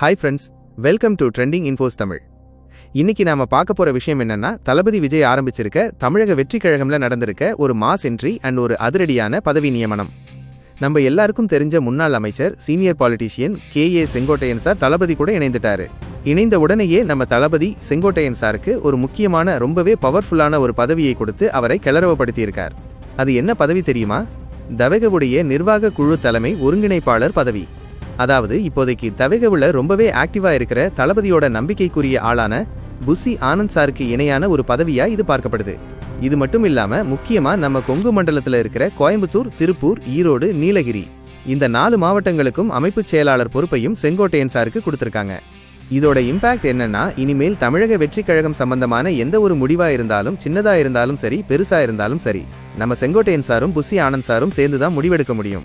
Hi friends welcome to trending infos Tamil இன்னைக்கு நாம பார்க்க போற விஷயம் என்னன்னா தளபதி விஜய் ஆரம்பிச்சிருக்க தமிழக வெற்றி கழகம்ல நடந்திருக்க ஒரு மாஸ் என்ட்ரி அண்ட் ஒரு அதிரடியான பதவி நியமனம். நம்ம எல்லாருக்கும் தெரிஞ்ச முன்னாள் அமைச்சர் senior politician K. A. Sengottaiyan sir Thalapathy கூட இணைந்துட்டாரு. இணைந்த உடனேயே நம்ம தளபதி செங்கோட்டையன் சாருக்கு ஒரு முக்கியமான ரொம்பவே பவர்ஃபுல்லான ஒரு பதவியை கொடுத்து அவரை கிளறவப்படுத்தியிருக்கார் அது என்ன பதவி தெரியுமா? தவகவுடைய நிர்வாக குழு தலைமை ஒருங்கிணைப்பாளர் பதவி. அதாவது இப்போதைக்கு தவகவுல ரொம்பவே ஆக்டிவா இருக்கிற தளபதியோட நம்பிக்கைக்குரிய ஆளான புசி ஆனந்த் சாருக்கு இணையான ஒரு பதவியா இது பார்க்கப்படுது. இது மட்டும் இல்லாம முக்கியமா நம்ம கொங்கு மண்டலத்துல இருக்கிற கோயம்புத்தூர் திருப்பூர் ஈரோடு நீலகிரி இந்த நாலு மாவட்டங்களுக்கும் அமைப்புச் செயலாளர் பொறுப்பையும் செங்கோட்டையன் சாருக்கு கொடுத்திருக்காங்க. இதோட இம்பாக்ட் என்னன்னா இனிமேல் தமிழக வெற்றி கழகம் சம்பந்தமான எந்த ஒரு முடிவா இருந்தாலும் சின்னதா இருந்தாலும் சரி பெருசா இருந்தாலும் சரி நம்ம செங்கோட்டையன் சாரும் புசி ஆனந்த் சாரும் சேர்ந்து தான் முடிவெடுக்க முடியும்.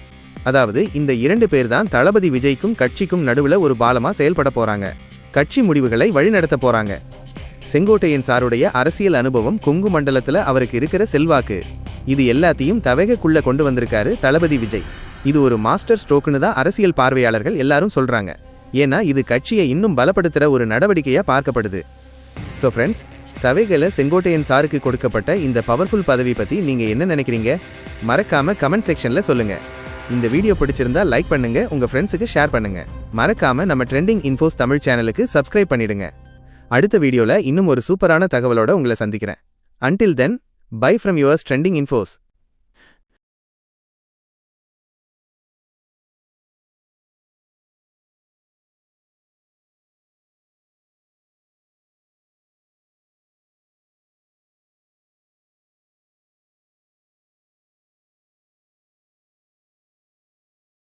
அதாவது இந்த இரண்டு பேர் தான் தளபதி விஜய்க்கும் கட்சிக்கும் நடுவில் ஒரு பாலமா செயல்பட போறாங்க. கட்சி முடிவுகளை வழிநடத்த போறாங்க. செங்கோட்டையன் சாருடைய அரசியல் அனுபவம் கொங்கு மண்டலத்துல அவருக்கு இருக்கிற செல்வாக்கு. இது எல்லாத்தையும் தவகைக்குள்ள கொண்டு வந்திருக்காரு தளபதி விஜய். இது ஒரு மாஸ்டர் ஸ்ட்ரோக்குன்னு தான் அரசியல் பார்வையாளர்கள் எல்லாரும் சொல்றாங்க. ஏன்னா இது கட்சியை இன்னும் பலப்படுத்துற ஒரு நடவடிக்கையா பார்க்கப்படுது. ஸோ ஃப்ரெண்ட்ஸ் தவைகளை செங்கோட்டையன் சாருக்கு கொடுக்கப்பட்ட இந்த பவர்ஃபுல் பதவி பத்தி நீங்க என்ன நினைக்கிறீங்க? மறக்காம கமெண்ட் செக்ஷன்ல சொல்லுங்க. இந்த வீடியோ பிடிச்சிருந்தா லைக் பண்ணுங்க உங்க ஃப்ரெண்ட்ஸுக்கு ஷேர் பண்ணுங்க. மறக்காம நம்ம ட்ரெண்டிங் இன்ஃபோஸ் தமிழ் சேனலுக்கு சப்ஸ்கிரைப் பண்ணிடுங்க. அடுத்த வீடியோல இன்னும் ஒரு சூப்பரான தகவலோட உங்களை சந்திக்கிறேன். Until then bye from yours trending infos